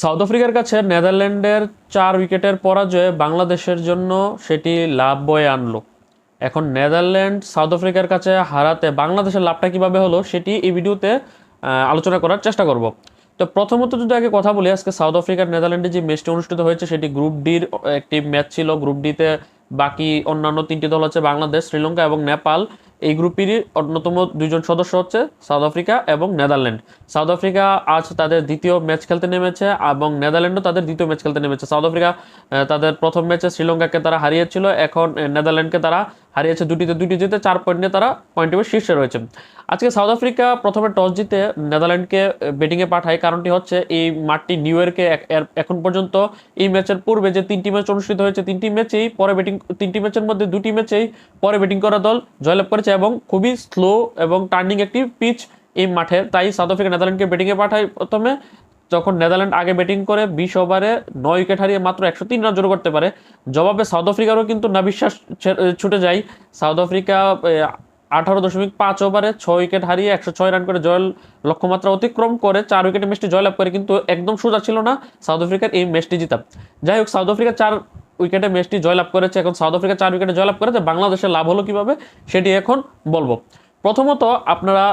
South আফ্রিকার কাছে নেদারল্যান্ডের চার উইকেটের পরাজয়ে বাংলাদেশের জন্য সেটি লাভ বয়ে আনলো। এখন নেদারল্যান্ড সাউথ আফ্রিকার কাছে হারাতে বাংলাদেশের লাভটা কীভাবে হলো সেটি এই ভিডিওতে আলোচনা করার চেষ্টা করব। তো প্রথমত যদি আগে কথা বলি, আজকে সাউথ আফ্রিকার নেদারল্যান্ডে যে ম্যাচটি অনুষ্ঠিত হয়েছে সেটি গ্রুপ ডির একটি ম্যাচ ছিল। গ্রুপ ডিতে বাকি অন্যান্য তিনটি দল হচ্ছে বাংলাদেশ, শ্রীলঙ্কা এবং নেপাল। এই গ্রুপেরই অন্যতম দুজন সদস্য হচ্ছে সাউথ আফ্রিকা এবং নেদারল্যান্ড। সাউথ আফ্রিকা আজ তাদের দ্বিতীয় ম্যাচ খেলতে নেমেছে এবং নেদারল্যান্ডও তাদের দ্বিতীয় ম্যাচ খেলতে নেমেছে। সাউথ আফ্রিকা তাদের প্রথম ম্যাচে শ্রীলঙ্কাকে তারা হারিয়েছিল, এখন নেদারল্যান্ডকে তারা হারিয়েছে দুটিতে দুটি জিতে চার পয়েন্ট নিয়ে তারা পয়েন্ট টেবিল শীর্ষে রয়েছে। আজকে সাউথ আফ্রিকা প্রথমে টস জিতে নেদারল্যান্ডকে ব্যাটিংয়ে পাঠায়। কারণটি হচ্ছে এই মাঠটি নিউ ইয়র্কে এখন পর্যন্ত এই ম্যাচের পূর্বে যে তিনটি ম্যাচ অনুষ্ঠিত হয়েছে, তিনটি ম্যাচেই পরে ব্যাটিং তিনটি ম্যাচের মধ্যে দুটি ম্যাচেই পরে ব্যাটিং করা দল জয়লাভ করেছে এবং খুবই স্লো এবং টার্নিং একটি পিচ এই মাঠে। তাই সাউথ আফ্রিকা নেদারল্যান্ডকে ব্যাটিংয়ে পাঠায় প্রথমে। যখন নেদারল্যান্ড আগে ব্যাটিং করে বিশ ওভারে নয় উইকেট হারিয়ে মাত্র একশো তিন রান জোর করতে পারে। জবাবে সাউথ আফ্রিকারও কিন্তু না বিশ্বাস ছুটে যায়। সাউথ আফ্রিকা আঠারো দশমিক পাঁচ ওভারে ছয় উইকেট হারিয়ে একশো ছয় রান করে জয়ের লক্ষ্যমাত্রা অতিক্রম করে। চার উইকেটে ম্যাচটি জয়লাভ করে কিন্তু একদম সোজা ছিল না সাউথ আফ্রিকার এই ম্যাচটি জিতা। যাই হোক, সাউথ আফ্রিকা চার উইকেটে ম্যাচটি জয়লাভ করেছে। এখন সাউথ আফ্রিকা চার উইকেটে জয়লাভ করেছে। বাংলাদেশের লাভ হলো কীভাবে সেটি এখন বলব। প্রথমত আপনারা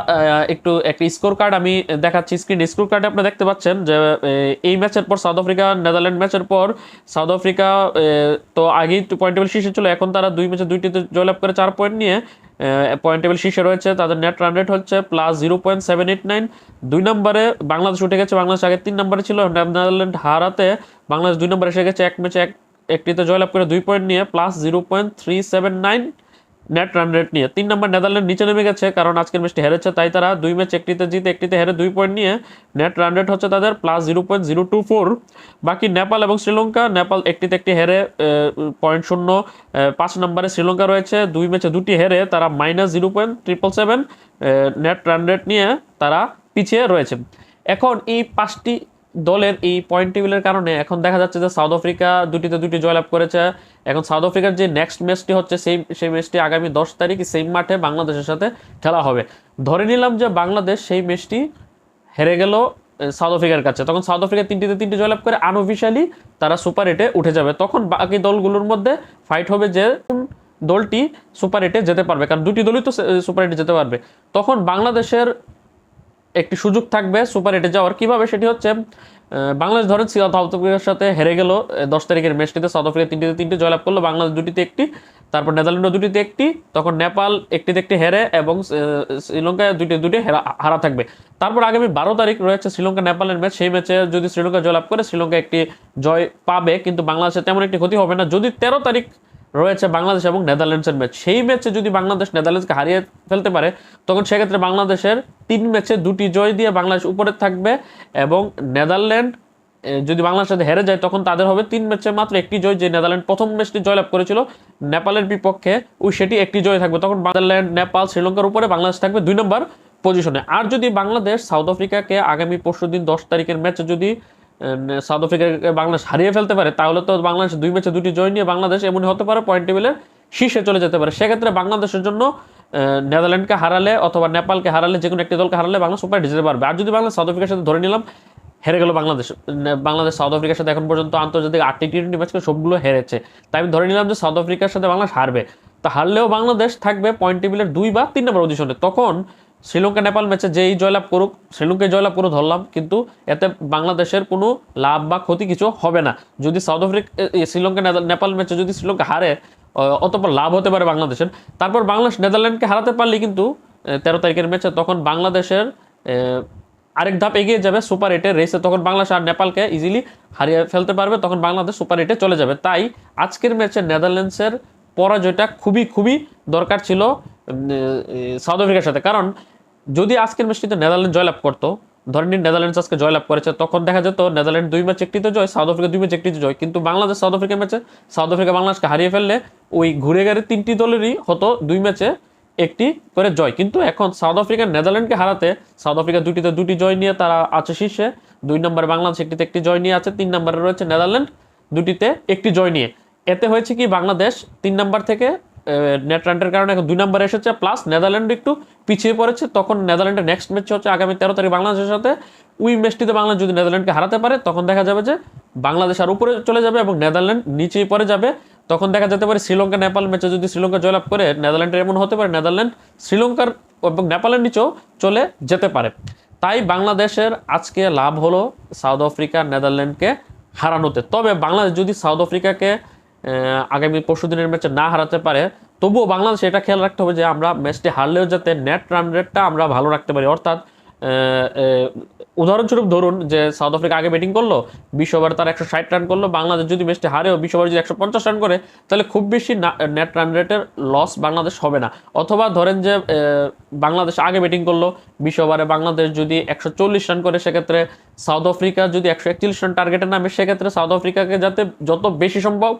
একটু একটা স্কোর কার্ড আমি দেখাচ্ছি স্ক্রিন স্কোর কার্ডে আপনারা দেখতে পাচ্ছেন যে এই ম্যাচের পর সাউথ আফ্রিকা নেদারল্যান্ড ম্যাচের পর সাউথ আফ্রিকা তো আগেই পয়েন্ট টেবিল শীর্ষে ছিল, এখন তারা দুই ম্যাচে দুইটিতে জয়লাভ করে চার পয়েন্ট নিয়ে পয়েন্ট টেবিল শীর্ষে রয়েছে। তাদের নেট রান রেট হচ্ছে plus zero point seven eight nine দুই নম্বরে বাংলাদেশ উঠে গেছে, বাংলাদেশ আগে তিন নম্বরে ছিল নেদারল্যান্ড হারাতে বাংলাদেশ দুই নম্বরে এসে গেছে, এক ম্যাচে এক, একটিতে জয়লাভ করে দুই পয়েন্ট নিয়ে plus zero point three seven nine net run rate নিয়ে। তিন নম্বর নেদারল্যান্ড নিচে নেমে গেছে, কারণ আজকের ম্যাচটি হেরেছে, তাই তারা দুই ম্যাচ একটিতে জিতে একটিতে হেরে দুই পয়েন্ট নিয়ে নেট রান রেট হচ্ছে তাদের plus zero point zero two four বাকি নেপাল এবং শ্রীলঙ্কা, নেপাল একটিতে একটি হেরে পয়েন্ট শূন্য পাঁচ নম্বরে শ্রীলঙ্কা রয়েছে, দুই ম্যাচে দুটি হেরে তারা minus zero point triple seven net run rate নিয়ে তারা পিছিয়ে রয়েছে। এখন এই পাঁচটি দলের এই পয়েন্ট টেবিলের কারণে এখন দেখা যাচ্ছে যে সাউথ আফ্রিকা দুটিতে দুটি জয়লাভ করেছে। এখন সাউথ আফ্রিকার যে নেক্সট ম্যাচটি হচ্ছে সেই সেই ম্যাচটি আগামী দশ তারিখ সেম মাঠে বাংলাদেশের সাথে খেলা হবে। ধরে নিলাম যে বাংলাদেশ সেই ম্যাচটি হেরে গেল সাউথ আফ্রিকার কাছে। তখন সাউথ আফ্রিকা তিনটিতে তিনটি জয়লাভ করে আনঅফিসিয়ালি তারা সুপার এটে উঠে যাবে। তখন বাকি দলগুলোর মধ্যে ফাইট হবে যে দলটি সুপার এটে যেতে পারবে। কারণ দুটি দলই তো সুপার এটে যেতে পারবে। তখন বাংলাদেশের একটি সুযোগ থাকবে সুপার এটে যাওয়ার। কীভাবে? সেটি হচ্ছে বাংলাদেশ ধরেন সাউথ আফ্রিকার সাথে হেরে গেল দশ তারিখের ম্যাচটিতে সাউথ আফ্রিকা তিনটিতে তিনটি জয়লাভ করল, বাংলাদেশ দুটিতে একটি, তারপর নেদারল্যান্ডও দুটিতে একটি, তখন নেপাল একটিতে একটি হেরে এবং শ্রীলঙ্কা দুটি দুটি হেরা, হারা থাকবে। তারপর আগামী বারো তারিখ রয়েছে শ্রীলঙ্কা নেপালের ম্যাচ, সেই ম্যাচে যদি শ্রীলঙ্কা জয়লাভ করে, শ্রীলঙ্কা একটি জয় পাবে, কিন্তু বাংলাদেশের তেমন একটি ক্ষতি হবে না। যদি তেরো তারিখ রয়েছে বাংলাদেশ এবং নেদারল্যান্ডসের ম্যাচ সেই ম্যাচে যদি বাংলাদেশ নেদারল্যান্ডসকে হারিয়ে ফেলতে পারে, তখন সেক্ষেত্রে বাংলাদেশের তিন ম্যাচে দুটি জয় দিয়ে বাংলাদেশ উপরে থাকবে এবং নেদারল্যান্ড যদি বাংলাদেশের সাথে হেরে যায়, তখন তাদের হবে তিন ম্যাচে মাত্র একটি জয়, যে নেদারল্যান্ড প্রথম ম্যাচটি জয়লাভ করেছিল। নেপালের বিপক্ষে ওই সেটি একটি জয় থাকবে। তখন নেদারল্যান্ড, নেপাল, শ্রীলঙ্কার উপরে বাংলাদেশ থাকবে দুই নম্বর পজিশনে আর যদি বাংলাদেশ, সাউথ আফ্রিকাকে আগামী পরশু দিন দশ তারিখের ম্যাচে যদি সাউথ আফ্রিকাকে বাংলাদেশ হারিয়ে ফেলতে পারে, তাহলে তো বাংলাদেশ দুই ম্যাচে দুটি জয় নিয়ে বাংলাদেশ এমনই হতে পারে পয়েন্ট টেবিলের শীর্ষে চলে যেতে পারে। সেক্ষেত্রে বাংলাদেশের জন্য নেদারল্যান্ডকে হারালে অথবা নেপালকে হারালে যে কোনো একটি দলকে হারালে বাংলাদেশ সুপার যেতে পারবে আর যদি বাংলাদেশ সাউথ আফ্রিকার সাথে ধরে নিলাম, হেরে গেল বাংলাদেশ। বাংলাদেশ সাউথ আফ্রিকার সাথে এখন পর্যন্ত আন্তর্জাতিক আটটি টি টোয়েন্টি ম্যাচকে সবগুলো হেরেছে। তাই আমি ধরে নিলাম যে সাউথ আফ্রিকার সাথে বাংলাদেশ হারবে। তা হারলেও বাংলাদেশ থাকবে পয়েন্ট টেবিলের দুই বা তিন নম্বর পজিশনে তখন শ্রীলঙ্কা, নেপাল ম্যাচে যেই জয়লাভ করুক শ্রীলঙ্কায় জয়লাভ করে ধরলাম, কিন্তু এতে বাংলাদেশের কোনো লাভ বা ক্ষতি কিছু হবে না। যদি সাউথ আফ্রিকা শ্রীলঙ্কা নেপাল ম্যাচে যদি শ্রীলঙ্কা হারে অতপর লাভ হতে পারে বাংলাদেশের। তারপর বাংলাদেশ, নেদারল্যান্ডকে হারাতে পারলে কিন্তু তেরো তারিখের ম্যাচে তখন বাংলাদেশের আরেক ধাপ এগিয়ে যাবে সুপার এইটে রেসে। তখন বাংলাদেশ আর নেপালকে ইজিলি হারিয়ে ফেলতে পারবে, তখন বাংলাদেশ সুপার এইটে চলে যাবে। তাই আজকের ম্যাচে নেদারল্যান্ডসের পরাজয়টা খুবই খুবই দরকার ছিল সাউথ আফ্রিকার সাথে। কারণ যদি আজকের ম্যাচটিতে নেদারল্যান্ড জয়লাভ করতো ধরেন নিন নেদারল্যান্ডস আজকে জয়লাভ করেছে, তখন দেখা যেত নেদারল্যান্ড দুই ম্যাচ একটিতে জয়, সাউথ আফ্রিকা দুই ম্যাচ একটিতে জয়। কিন্তু বাংলাদেশ সাউথ আফ্রিকা ম্যাচে, সাউথ আফ্রিকা বাংলাদেশকে হারিয়ে ফেললে ওই ঘুরে গেড়ে তিনটি দলেরই হতো দুই ম্যাচে একটি করে জয়। কিন্তু এখন সাউথ আফ্রিকা নেদারল্যান্ডকে হারাতে, সাউথ আফ্রিকা দুটিতে দুটি জয় নিয়ে তারা আছে শীর্ষে। দুই নম্বরে বাংলাদেশ একটিতে একটি জয় নিয়ে আছে, তিন নম্বরে রয়েছে নেদারল্যান্ড দুটিতে একটি জয় নিয়ে। এতে হয়েছে কি, বাংলাদেশ তিন নম্বর থেকে নেট রানের কারণে এখন দুই নম্বরে এসেছে প্লাস নেদারল্যান্ড একটু পিছিয়ে পড়েছে, তখন নেদারল্যান্ডের নেক্সট ম্যাচ হচ্ছে আগামী তেরো তারিখ বাংলাদেশের সাথে। উই ম্যাচটিতে বাংলাদেশ যদি নেদারল্যান্ডকে হারাতে পারে, তখন দেখা যাবে যে বাংলাদেশ আর উপরে চলে যাবে এবং নেদারল্যান্ড নিচেই পরে যাবে। তখন দেখা যেতে পারে শ্রীলঙ্কা নেপাল ম্যাচে যদি শ্রীলঙ্কা জয়লাভ করে, নেদারল্যান্ডের এমন হতে পারে, নেদারল্যান্ড শ্রীলঙ্কার এবং নেপালের নিচেও চলে যেতে পারে। তাই বাংলাদেশের আজকে লাভ হলো সাউথ আফ্রিকা, নেদারল্যান্ডকে হারানোতে। তবে বাংলাদেশ যদি সাউথ আফ্রিকাকে আগামী পরশু দিনের ম্যাচে না হারাতে পারে, তবুও বাংলাদেশে এটা খেয়াল রাখতে হবে যে আমরা ম্যাচটি হারলেও যাতে নেট রান রেটটা আমরা ভালো রাখতে পারি। অর্থাৎ উদাহরণস্বরূপ ধরুন যে সাউথ আফ্রিকা আগে ব্যাটিং করল, বিশ ওভার তার একশো ষাট রান করল, বাংলাদেশ যদি ম্যাচটি হারেও বিশ ওভার যদি একশো পঞ্চাশ রান করে, তাহলে খুব বেশি নেট রান রেটের লস বাংলাদেশ হবে না। অথবা ধরেন যে বাংলাদেশ আগে ব্যাটিং করল, বিশ ওভারে বাংলাদেশ যদি একশো চল্লিশ রান করে, সেক্ষেত্রে সাউথ আফ্রিকা যদি একশো একচল্লিশ রান টার্গেটে নামে, সেক্ষেত্রে সাউথ আফ্রিকাকে যাতে যত বেশি সম্ভব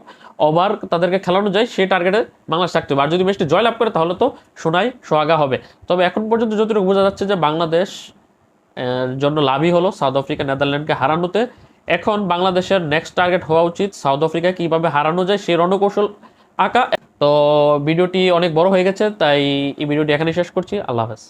ওভার তাদেরকে খেলানো যায়, সেই টার্গেটে বাংলাদেশ থাকতে হবে। আর যদি ম্যাচটি জয়লাভ করে, তাহলে তো সোনাই সোহাগা হবে। তবে এখন পর্যন্ত যতটুকু বোঝা যাচ্ছে যে বাংলাদেশ জন্য লাভই হলো সাউথ আফ্রিকা, নেদারল্যান্ডকে হারানোতে। এখন বাংলাদেশের নেক্সট টার্গেট হওয়া উচিত সাউথ আফ্রিকা কীভাবে হারানো যায় সেই রণকৌশল আঁকা। তো ভিডিওটি অনেক বড় হয়ে গেছে, তাই এই ভিডিওটি এখানে শেষ করছি। আল্লাহ হাফেজ।